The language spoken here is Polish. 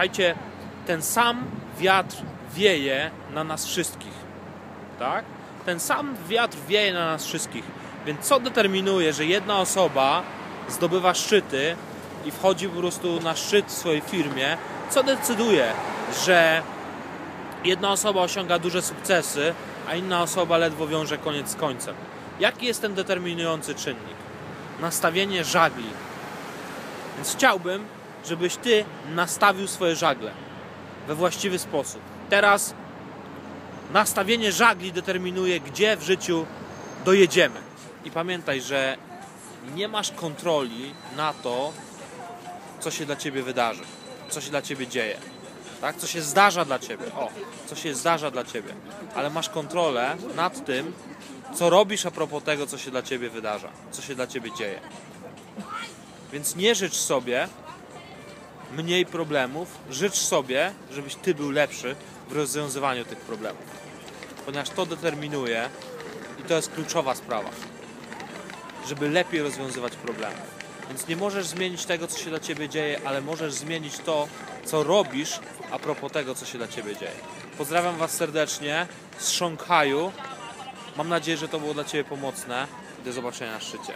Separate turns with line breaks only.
Słuchajcie, ten sam wiatr wieje na nas wszystkich. Tak? Ten sam wiatr wieje na nas wszystkich. Więc co determinuje, że jedna osoba zdobywa szczyty i wchodzi po prostu na szczyt w swojej firmie? Co decyduje, że jedna osoba osiąga duże sukcesy, a inna osoba ledwo wiąże koniec z końcem? Jaki jest ten determinujący czynnik? Nastawienie żagli. Więc chciałbym, żebyś ty nastawił swoje żagle we właściwy sposób. Teraz nastawienie żagli determinuje, gdzie w życiu dojedziemy. I pamiętaj, że nie masz kontroli na to, co się dla ciebie wydarzy, co się dla ciebie dzieje, tak? co się zdarza dla ciebie. O, co się zdarza dla ciebie, ale masz kontrolę nad tym, co robisz a propos tego, co się dla ciebie wydarza, co się dla ciebie dzieje. Więc nie życz sobie mniej problemów, życz sobie, żebyś ty był lepszy w rozwiązywaniu tych problemów. Ponieważ to determinuje i to jest kluczowa sprawa, żeby lepiej rozwiązywać problemy. Więc nie możesz zmienić tego, co się dla ciebie dzieje, ale możesz zmienić to, co robisz a propos tego, co się dla ciebie dzieje. Pozdrawiam Was serdecznie z Szanghaju. Mam nadzieję, że to było dla Ciebie pomocne. Do zobaczenia na szczycie.